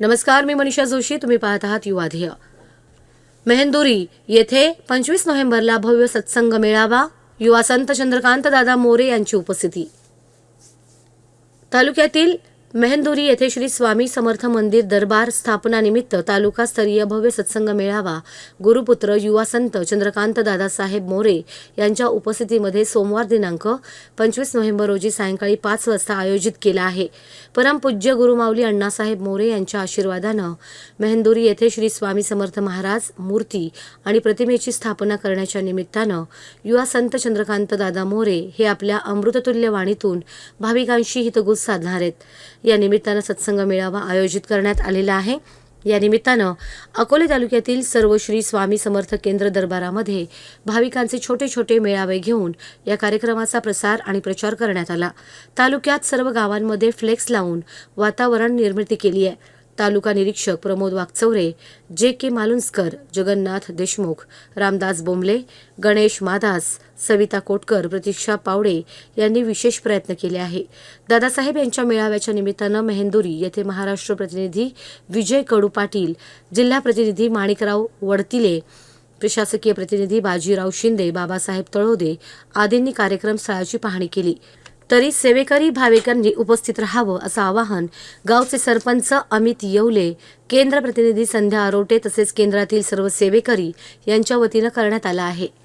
नमस्कार मी मनीषा जोशी. तुम्ही पाहत आहात युवाध्येय मेहंदुरी येथे पंचवीस नोव्हेंबरला भव्य सत्संग मेळावा. युवा संत चंद्रकांत दादा मोरे यांची उपस्थिती. तालुक्यातील मेहंदुरी येथे श्री स्वामी समर्थ मंदिर दरबार स्थापनानिमित्त तालुकास्तरीय भव्य सत्संग मेळावा. गुरुपुत्र युवा संत चंद्रकांत दादासाहेब मोरे यांच्या उपस्थितीमध्ये सोमवार दिनांक पंचवीस नोव्हेंबर रोजी सायंकाळी पाच वाजता आयोजित केला आहे. परमपूज्य गुरुमाऊली अण्णासाहेब मोरे यांच्या आशीर्वादानं मेहंदुरी येथे श्री स्वामी समर्थ महाराज मूर्ती आणि प्रतिमेची स्थापना करण्याच्या निमित्तानं युवा संत चंद्रकांत दादा मोरे हे आपल्या अमृततुल्य वाणीतून भाविकांशी हितगुज साधणार आहेत. या निमित्तानं सत्संग मेळावा आयोजित करण्यात आलेला आहे. या निमित्तानं अकोले तालुक्यातील सर्व श्री स्वामी समर्थ केंद्र दरबारामध्ये भाविकांचे छोटे छोटे मेळावे घेऊन या कार्यक्रमाचा प्रसार आणि प्रचार करण्यात आला. तालुक्यात सर्व गावांमध्ये फ्लेक्स लावून वातावरण निर्मिती केली आहे. तालुका निरीक्षक प्रमोद वागचौरे जे के मालुंजकर जगन्नाथ देशमुख रामदास बोंबले गणेश मादास सविता कोटकर प्रतीक्षा पावडे यांनी विशेष प्रयत्न केले आहे. दादासाहेब यांच्या मेळाव्याच्या निमित्तानं मेहेंदुरी येथे महाराष्ट्र प्रतिनिधी विजय कडू पाटील जिल्हा प्रतिनिधी माणिकराव वडतिले प्रशासकीय प्रतिनिधी बाजीराव शिंदे बाबासाहेब तळोदे आदींनी कार्यक्रम स्थळाची पाहणी केली. तरी सेवेकरी भाविकांनी उपस्थित राहावं असं आवाहन गावचे सरपंच अमित येवले केंद्र प्रतिनिधी संध्या आरोटे तसेच केंद्रातील सर्व सेवेकरी यांच्या वतीनं करण्यात आलं आहे.